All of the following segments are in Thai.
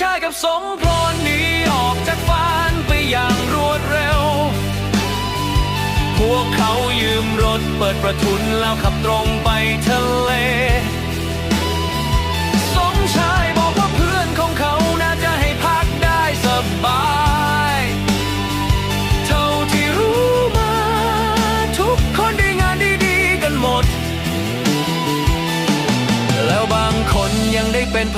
ชายกับสมพรหนีออกจากบ้านไปอย่างรวดเร็ว พวกเขายืมรถเปิดประทุนแล้วขับตรงไปทะเล สมชายบอกว่าเพื่อนของเขาน่าจะให้พักได้สบาย เท่าที่รู้มา ทุกคนได้งานดีๆกันหมด แล้วบางคน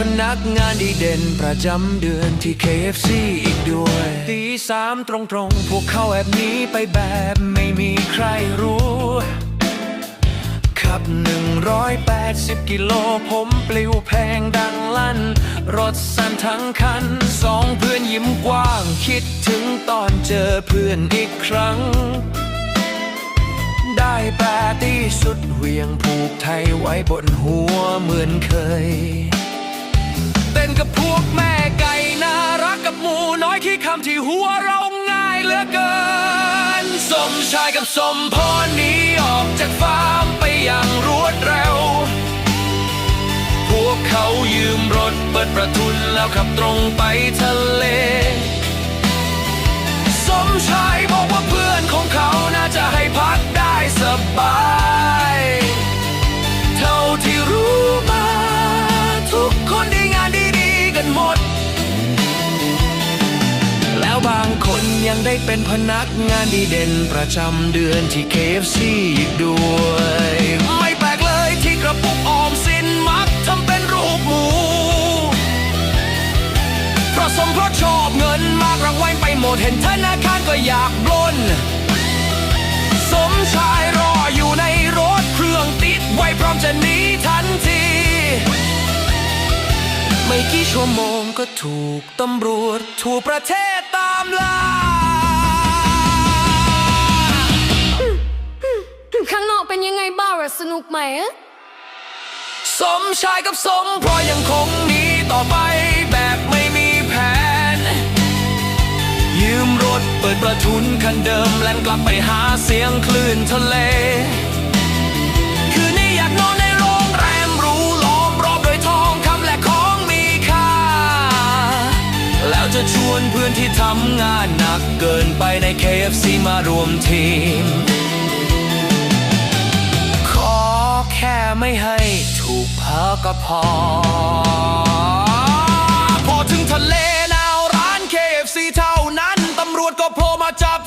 พนักงานดีเด่นประจำเดือนที่ KFC อีกด้วยตีสามตรงๆพวกเขาแอบหนี้ไปแบบไม่มีใครรู้ ขับ 180 กิโลผมปลิวแพงดังลั่น รถสั่นทั้งคัน สองเพื่อนยิ้มกว้าง คิดถึงตอนเจอเพื่อนอีกครั้งได้แปรที่สุดเหวียงผูกไทยไว้บนหัวเหมือนเคย เต้นกับพวกแม่ไก่น่ารักกับหมูน้อยขี้คำที่หัวเราง่ายเหลือเกิน สมชายกับสมพรหนีออกจากฟาร์มไปอย่างรวดเร็ว พวกเขายืมรถเปิดประทุนแล้วขับตรงไปทะเล ยังได้เป็นพนักงานดีเด่นประจำเดือนที่ KFC อีกด้วย ไม่แปลกเลยที่กระปุกออมสินมักทำเป็นรูปหมู เพราะสมเพราะชอบเงินมากรางวัลไปหมดเห็นธนาคารก็อยากปล้น สมชายรออยู่ในรถเครื่องติดไว้พร้อมจะหนีทันทีไม่กี่ชั่วโมงก็ถูกตำรวจทั่วประเทศตามล่า นุกไหมสมชายกับสมเพราะยังคงหนีต่อไปแบบไม่มีแผน ยืมรถเปิดประทุนคันเดิมแล่นกลับไปหาเสียงคลื่นทะเล คืนนี้อยากนอนในโรงแรมหรูล้อมรอบด้วยทองคำและของมีค่า แล้วจะชวนเพื่อนที่ทำงานหนักเกินไปใน KFC มารวมทีม พอ พอถึงทะเลนาวร้าน KFC เท่านั้น ตำรวจก็โผล่มาจับ